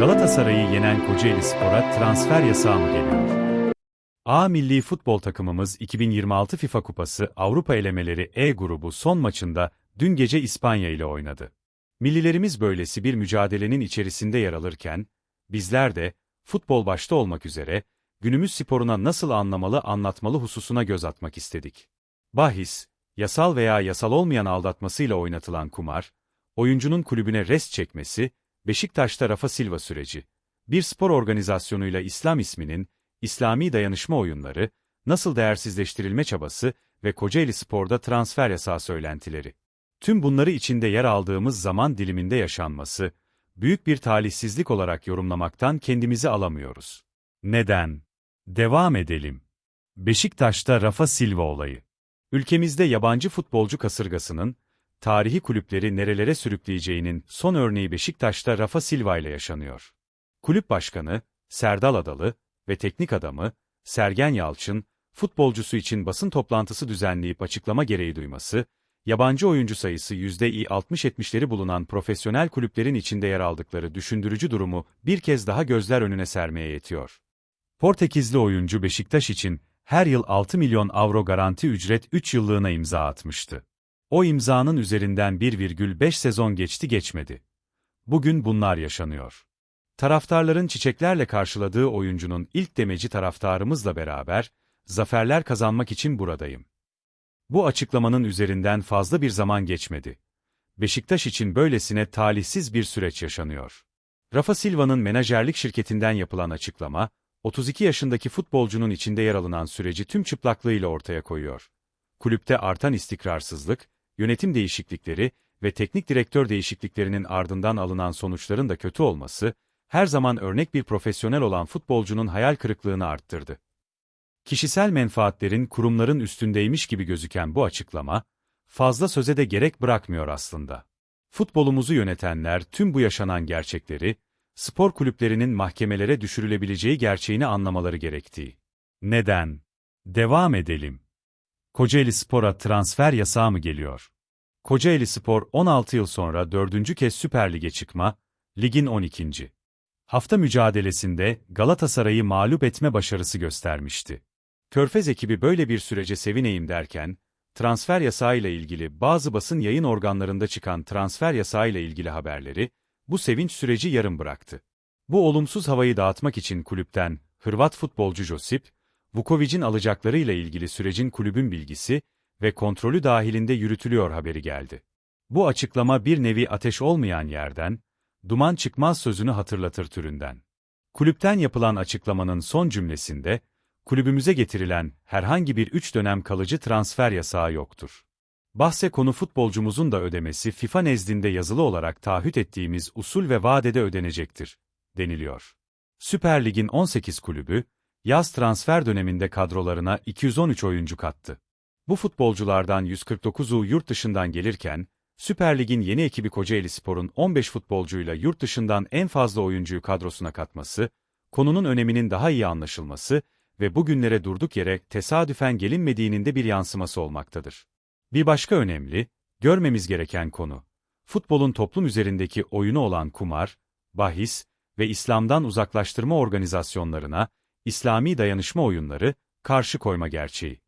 Galatasaray'ı yenen Kocaeli Spor'a transfer yasağı mı geliyor? A milli futbol takımımız 2026 FIFA Kupası Avrupa elemeleri E grubu son maçında dün gece İspanya ile oynadı. Millilerimiz böylesi bir mücadelenin içerisinde yer alırken, bizler de, futbol başta olmak üzere, günümüz sporuna nasıl anlamalı anlatmalı hususuna göz atmak istedik. Bahis, yasal veya yasal olmayan aldatmasıyla oynatılan kumar, oyuncunun kulübüne rest çekmesi, Beşiktaş'ta Rafa Silva süreci, bir spor organizasyonuyla İslam isminin, İslami dayanışma oyunları, nasıl değersizleştirilme çabası ve Kocaeli Spor'da transfer yasağı söylentileri. Tüm bunları içinde yer aldığımız zaman diliminde yaşanması, büyük bir talihsizlik olarak yorumlamaktan kendimizi alamıyoruz. Neden? Devam edelim. Beşiktaş'ta Rafa Silva olayı. Ülkemizde yabancı futbolcu kasırgasının, tarihi kulüpleri nerelere sürükleyeceğinin son örneği Beşiktaş'ta Rafa Silva ile yaşanıyor. Kulüp başkanı, Serdal Adalı ve teknik adamı, Sergen Yalçın, futbolcusu için basın toplantısı düzenleyip açıklama gereği duyması, yabancı oyuncu sayısı %60-70'leri bulunan profesyonel kulüplerin içinde yer aldıkları düşündürücü durumu bir kez daha gözler önüne sermeye yetiyor. Portekizli oyuncu Beşiktaş için her yıl 6 milyon avro garanti ücret 3 yıllığına imza atmıştı. O imzanın üzerinden 1,5 sezon geçti geçmedi. Bugün bunlar yaşanıyor. Taraftarların çiçeklerle karşıladığı oyuncunun ilk demeci taraftarımızla beraber, zaferler kazanmak için buradayım. Bu açıklamanın üzerinden fazla bir zaman geçmedi. Beşiktaş için böylesine talihsiz bir süreç yaşanıyor. Rafa Silva'nın menajerlik şirketinden yapılan açıklama, 32 yaşındaki futbolcunun içinde yer alınan süreci tüm çıplaklığıyla ortaya koyuyor. Kulüpte artan istikrarsızlık, yönetim değişiklikleri ve teknik direktör değişikliklerinin ardından alınan sonuçların da kötü olması, her zaman örnek bir profesyonel olan futbolcunun hayal kırıklığını arttırdı. Kişisel menfaatlerin kurumların üstündeymiş gibi gözüken bu açıklama, fazla söze de gerek bırakmıyor aslında. Futbolumuzu yönetenler tüm bu yaşanan gerçekleri, spor kulüplerinin mahkemelere düşürülebileceği gerçeğini anlamaları gerektiği. Neden? Devam edelim. Kocaeli Spor'a transfer yasağı mı geliyor? Kocaeli Spor 16 yıl sonra dördüncü kez Süper Lig'e çıkma, ligin 12. Hafta mücadelesinde Galatasaray'ı mağlup etme başarısı göstermişti. Körfez ekibi böyle bir sürece sevineyim derken, transfer yasağıyla ilgili bazı basın yayın organlarında çıkan transfer yasağıyla ilgili haberleri, bu sevinç süreci yarım bıraktı. Bu olumsuz havayı dağıtmak için kulüpten, Hırvat futbolcu Josip, Vukovic'in alacaklarıyla ilgili sürecin kulübün bilgisi ve kontrolü dahilinde yürütülüyor haberi geldi. Bu açıklama bir nevi ateş olmayan yerden, duman çıkmaz sözünü hatırlatır türünden. Kulüpten yapılan açıklamanın son cümlesinde, kulübümüze getirilen herhangi bir üç dönem kalıcı transfer yasağı yoktur. Bahse konu futbolcumuzun da ödemesi FIFA nezdinde yazılı olarak taahhüt ettiğimiz usul ve vadede ödenecektir, deniliyor. Süper Lig'in 18 kulübü, yaz transfer döneminde kadrolarına 213 oyuncu kattı. Bu futbolculardan 149'u yurt dışından gelirken, Süper Lig'in yeni ekibi Kocaeli Spor'un 15 futbolcuyla yurt dışından en fazla oyuncuyu kadrosuna katması, konunun öneminin daha iyi anlaşılması ve bugünlere durduk yere tesadüfen gelinmediğinin de bir yansıması olmaktadır. Bir başka önemli, görmemiz gereken konu, futbolun toplum üzerindeki oyunu olan kumar, bahis ve İslam'dan uzaklaştırma organizasyonlarına, İslami dayanışma oyunları, karşı koyma gerçeği.